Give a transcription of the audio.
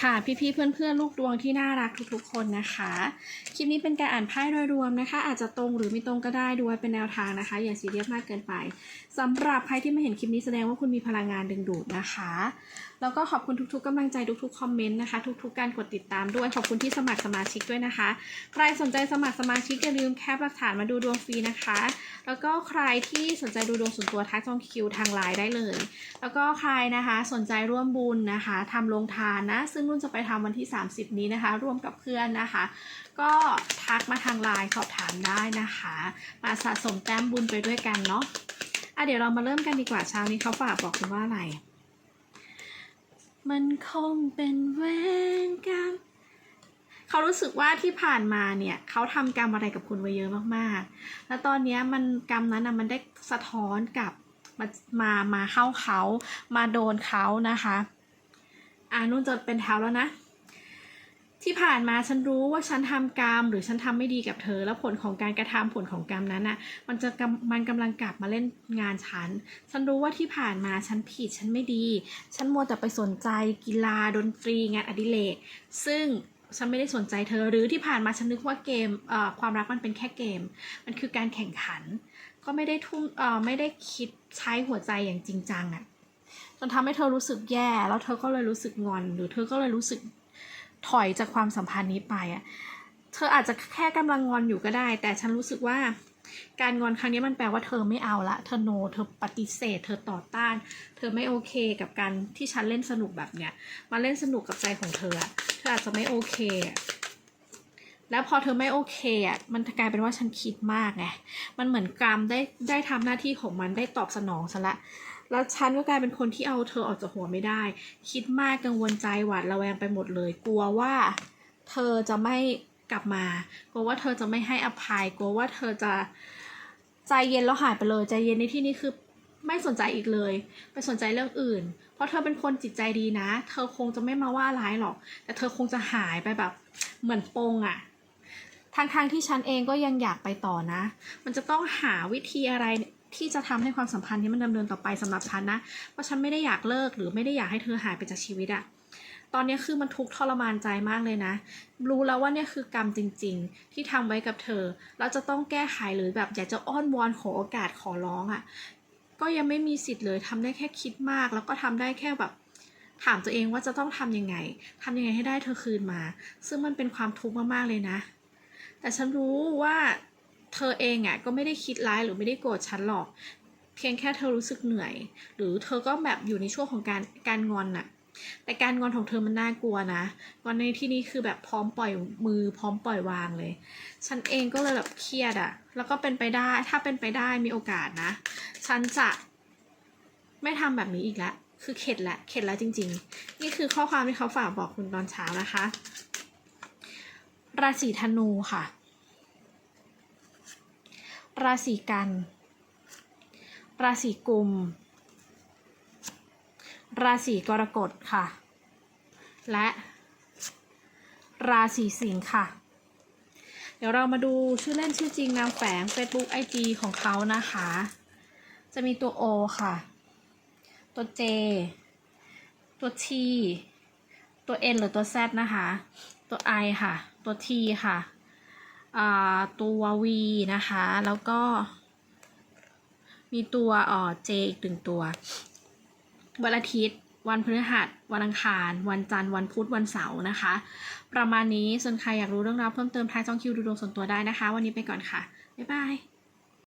ค่ะพี่ๆเพื่อนๆ ลูกดวงที่น่ารักทุกๆคนนะคะ คลิปนี้เป็นการอ่านไพ่โดยรวมนะคะ อาจจะตรงหรือไม่ตรงก็ได้ดูไว้เป็นแนวทางนะคะ อย่าซีเรียสมากเกินไปสำหรับใครที่ม่เห็นคลิปนี้แสดงว่าคุณมีพลังงานดึงดูดนะคะ แล้วก็ขอบคุณทุกๆกำลังใจทุกๆคอมเมนต์นะคะ ทุกๆ การกดติดตามด้วยขอบคุณที่สมัครสมาชิกด้วยนะคะ ใครสนใจสมัครสมาชิกอย่าลืมแคปหลักฐานมาดูดวงฟรีนะคะ แล้วก็ใครที่สนใจดูดวงส่วนตัวทักจองคิวทางไลน์ได้เลย แล้วก็ใครนะคะสนใจร่วมบุญนะคะทำโรงทานนะซึ่งนุ่นจะไปทำวันที่ 30 นี้นะคะ ร่วมกับเพื่อนนะคะ ก็ทักมาทางไลน์สอบถามได้นะคะ มาสะสมแต้มบุญไปด้วยกันเนาะอะเดี๋ยวเรามาเริ่มกันดีกว่าเช้านี้เขาฝากบอกคุณว่าอะไร มันคงเป็นเวรกรรมเขารู้สึกว่าที่ผ่านมาเนี่ยเขาทำกรรมอะไรกับคุณไว้เยอะมากๆ แล้วตอนเนี้ยมันกรรมนั้นนะมันได้สะท้อนกลับมามามาเข้าเขามาโดนเขานะคะ อ่านุ่นจะเป็นแถวแล้วนะ ที่ผ่านมาฉันรู้ว่าฉันทำกรรมหรือฉันทำไม่ดีกับเธอ แล้วผลของการกระทำผลของกรรมนั้นน่ะ มันจะมันกำลังกลับมาเล่นงานฉัน ฉันรู้ว่าที่ผ่านมาฉันผิดฉันไม่ดี ฉันมัวแต่ไปสนใจกีฬาดนตรีงานอดิเรกซึ่งฉันไม่ได้สนใจเธอหรือที่ผ่านมาฉันนึกว่าเกมเอ่อความรักมันเป็นแค่เกม มันคือการแข่งขัน ก็ไม่ได้ทุ่มเอ่อไม่ได้คิดใช้หัวใจอย่างจริงจังอะ จนทำให้เธอรู้สึกแย่ แล้วเธอก็เลยรู้สึกงอน หรือเธอก็เลยรู้สึกถอยจากความสัมพันธ์นี้ไปอะเธออาจจะแค่กำลังงอนอยู่ก็ได้ แต่ฉันรู้สึกว่าการงอนครั้งนี้มันแปลว่าเธอไม่เอาละ เธอโน เธอปฏิเสธ เธอต่อต้าน เธอไม่โอเคกับการที่ฉันเล่นสนุกแบบเนี้ย มาเล่นสนุกกับใจของเธออะเธออาจจะไม่โอเค แล้วพอเธอไม่โอเคอะ มันกลายเป็นว่าฉันคิดมากไง มันเหมือนกรรมได้ได้ทำหน้าที่ของมันได้ตอบสนองซะละ แล้วฉันก็กลายเป็นคนที่เอาเธอออกจากหัวไม่ได้ คิดมากกังวลใจหวาดระแวงไปหมดเลย กลัวว่า เธอจะไม่กลับมากลัวว่าเธอจะไม่ให้อภัยกลัวว่าเธอจะใจเย็นแล้วหายไปเลยใจเย็นในที่นี้คือไม่สนใจอีกเลย ไปสนใจเรื่องอื่น เพราะเธอเป็นคนจิตใจดีนะ เธอคงจะไม่มาว่าร้ายหรอก แต่เธอคงจะหายไปแบบเหมือนโปงอะทางทางที่ฉันเองก็ยังอยากไปต่อนะ มันจะต้องหาวิธีอะไร ที่จะทำให้ความสัมพันธ์นี้มันดำเนินต่อไปสำหรับฉันนะเพราะฉันไม่ได้อยากเลิกหรือไม่ได้อยากให้เธอหายไปจากชีวิตอะตอนนี้คือมันทุกข์ทรมานใจมากเลยนะ รู้แล้วว่าเนี่ยคือกรรมจริง ๆ ที่ทำไว้กับเธอ แล้วจะต้องแก้ไขหรือแบบอยากจะอ้อนวอนขอโอกาสขอร้องอะ่ะ ก็ยังไม่มีสิทธิ์เลยทำได้แค่คิดมาก แล้วก็ทำได้แค่แบบ ถามตัวเองว่าจะต้องทำยังไงทำยังไงให้ได้เธอคืนมา ซึ่งมันเป็นความทุกข์มากๆเลยนะ แต่ฉันรู้ว่า เธอเองอะก็ไม่ได้คิดร้ายหรือไม่ได้โกรธฉันหรอก เพียงแค่เธอรู้สึกเหนื่อย หรือเธอก็แบบอยู่ในช่วงของการการงอนน่ะ แต่การงอนของเธอมันน่ากลัวนะงอนในที่นี้คือแบบพร้อมปล่อยมือพร้อมปล่อยวางเลย ฉันเองก็เลยแบบเครียดอะแล้วก็เป็นไปได้ถ้าเป็นไปได้มีโอกาสนะ ฉันจะไม่ทำแบบนี้อีกแล้วคือเข็ดแหละเข็ดแล้วจริง ๆ นี่คือข้อความที่เขาฝากบอกคุณตอนเช้านะคะ ราศีธนูค่ะ ราศีกัน ราศีกุม ราศีกรกฎค่ะ และราศีสิงค์ค่ะ เดี๋ยวเรามาดูชื่อเล่นชื่อจริงนามแฝง Facebook IG ของเขานะคะ จะมีตัว O ค่ะ ตัว J ตัว T ตัว N หรือตัว Z นะคะ ตัว I ค่ะ ตัว T ค่ะ ตัว V นะคะ แล้วก็ มีตัวเอ่อ J อีกหนึ่งตัว วันอาทิตย์ วันพฤหัส วันอังคาร วันจันทร์ วันพุธ วันเสาร์นะคะ ประมาณนี้ ส่วนใครอยากรู้เรื่องราวเพิ่มเติมทายจองคิวดูดวงส่วนตัวได้นะคะ วันนี้ไปก่อนค่ะ บ๊ายบาย